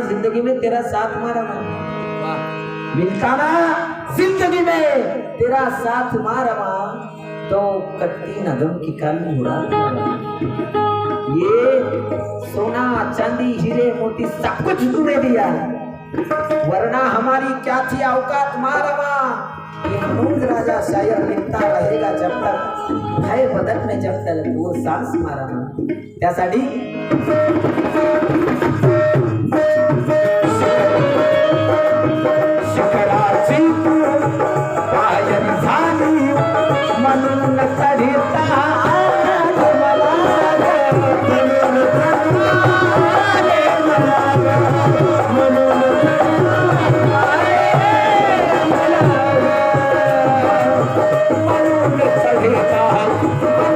ज़िंदगी में तेरा साथ मारा ज़िंदगी में तेरा साथ मारा तो कट्टी नगम की काली मुड़ा ये सोना, चांदी, हीरे, मोती सब कुछ तूने दिया। वरना हमारी क्या थी औकात? मारवा। ये मनोज राजा शायर लिखता रहेगा जब तक। भय बदन में जब तक वो सांस मारवा। त्यासाठी शिखराची तू पायरी झाली म्हणून 没 有